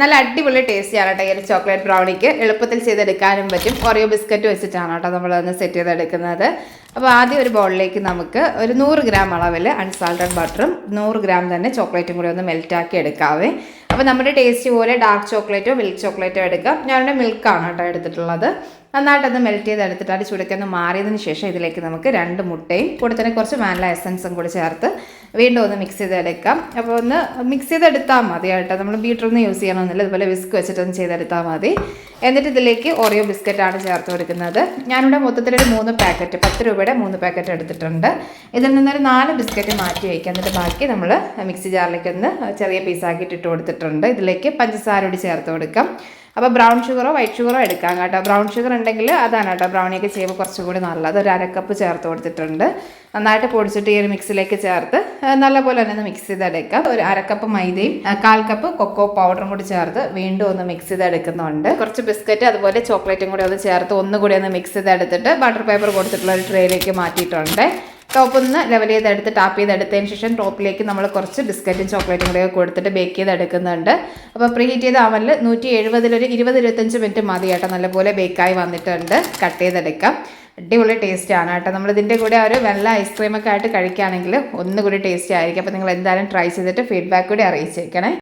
നല്ല അടിപൊളി ടേസ്റ്റ് ആണ് കേട്ടോ ഈ ഒരു ചോക്ലേറ്റ് ബ്രൗണിക്ക് എളുപ്പത്തിൽ ചെയ്തെടുക്കാനും പറ്റും. ഓറിയോ ബിസ്ക്കറ്റ് വെച്ചിട്ടാണ് കേട്ടോ നമ്മളതൊന്ന് സെറ്റ് ചെയ്തെടുക്കുന്നത്. അപ്പോൾ ആദ്യം ഒരു ബോളിലേക്ക് നമുക്ക് ഒരു നൂറ് ഗ്രാം അളവിൽ അൺസാൾട്ടഡ് ബട്ടറും നൂറ് ഗ്രാം തന്നെ ചോക്ലേറ്റും കൂടി ഒന്ന് മെൽറ്റാക്കി എടുക്കാവേ. അപ്പോൾ നമ്മുടെ ടേസ്റ്റ് പോലെ ഡാർക്ക് ചോക്ലേറ്റോ മിൽക്ക് ചോക്ലേറ്റോ എടുക്കാം. ഞാനിവിടെ മിൽക്കാണ് കേട്ടോ എടുത്തിട്ടുള്ളത്. നന്നായിട്ടൊന്ന് മെൽറ്റ് ചെയ്ത് ചെയ്തെടുത്തിട്ട് അത് ഒന്ന് മാറിയതിന് ശേഷം ഇതിലേക്ക് നമുക്ക് രണ്ട് മുട്ടയും കൂടെ തന്നെ കുറച്ച് വാനില എസൻസും കൂടി ചേർത്ത് വീണ്ടും ഒന്ന് മിക്സ് ചെയ്തെടുക്കാം അപ്പോൾ ഒന്ന് മിക്സ് ചെയ്തെടുത്താൽ മതി നമ്മൾ ബീറ്ററൊന്നും യൂസ് ചെയ്യണമെന്നില്ല ഇതുപോലെ വിസ്ക് വെച്ചിട്ടൊന്ന് ചെയ്തെടുത്താൽ മതി. എന്നിട്ട് ഇതിലേക്ക് ഓറിയോ ബിസ്ക്കറ്റാണ് ചേർത്ത് കൊടുക്കുന്നത്. ഞാനിവിടെ മൊത്തത്തിലൊരു മൂന്ന് പാക്കറ്റ് പത്ത് രൂപയുടെ മൂന്ന് പാക്കറ്റ് എടുത്തിട്ടുണ്ട്. ഇതിൽ നിന്നൊരു നാല് ബിസ്ക്കറ്റ് മാറ്റി വയ്ക്കുക എന്നിട്ട് ബാക്കി നമ്മൾ മിക്സി ജാറിലേക്ക് ഒന്ന് ചെറിയ പീസാക്കിയിട്ട് ഇട്ട് കൊടുത്തിട്ടുണ്ട്. ഇതിലേക്ക് പഞ്ചസാര കൂടി ചേർത്ത് കൊടുക്കാം. അപ്പോൾ ബ്രൗൺ ഷുഗറോ വൈറ്റ് ഷുഗറോ എടുക്കാം കേട്ടോ. ബ്രൗൺ ഷുഗർ ഉണ്ടെങ്കിൽ അതാണ് കേട്ടോ. ബ്രൗണിയൊക്കെ ചെയ്യുമ്പോൾ കുറച്ചുകൂടി നല്ലത്. ഒരു അരക്കപ്പ് ചേർത്ത് കൊടുത്തിട്ടുണ്ട്. നന്നായിട്ട് പൊടിച്ചിട്ട് ഈ ഒരു മിക്സിലേക്ക് ചേർത്ത് നല്ലപോലെ തന്നെ ഒന്ന് മിക്സ് ചെയ്തെടുക്കാം. ഒരു അരക്കപ്പ് മൈദയും കാൽ കപ്പ് കൊക്കോ പൗഡറും കൂടി ചേർത്ത് വീണ്ടും ഒന്ന് മിക്സ് ചെയ്തെടുക്കുന്നുണ്ട്. കുറച്ച് ബിസ്ക്കറ്റ് അതുപോലെ ചോക്ലേറ്റും കൂടി ഒന്ന് ചേർത്ത് ഒന്നുകൂടി ഒന്ന് മിക്സ് ചെയ്തെടുത്തിട്ട് ബട്ടർ പേപ്പർ കൊടുത്തിട്ടുള്ള ഒരു ട്രേയിലേക്ക് മാറ്റിയിട്ടുണ്ട്. ടോപ്പ് ഒന്ന് ലെവൽ ചെയ്തെടുത്ത് ടാപ്പ് ചെയ്തെടുത്തതിന് ശേഷം ടോപ്പിലേക്ക് നമ്മൾ കുറച്ച് ബിസ്ക്കറ്റും ചോക്ലേറ്റും കൂടെ കൊടുത്തിട്ട് ബേക്ക് ചെയ്തെടുക്കുന്നുണ്ട്. അപ്പോൾ പ്രീ ഹീറ്റ് ചെയ്ത അവനിൽ നൂറ്റി എഴുപതിലൊരു ഇരുപത് ഇരുപത്തഞ്ച് മിനിറ്റ് മതി കേട്ടോ. നല്ലപോലെ ബേക്കായി വന്നിട്ടുണ്ട്. കട്ട് ചെയ്തെടുക്കാം. അടിപൊളി ടേസ്റ്റ് ആണ് കേട്ടോ. നമ്മൾ ഇതിന്റെ കൂടെ ഒരു വെള്ള ഐസ്ക്രീമൊക്കെ ആയിട്ട് കഴിക്കുകയാണെങ്കിൽ ഒന്നുകൂടി ടേസ്റ്റ് ആയിരിക്കും. അപ്പോൾ നിങ്ങൾ എന്തായാലും ട്രൈ ചെയ്തിട്ട് ഫീഡ്ബാക്ക് കൂടി അറിയിച്ചേക്കണേ.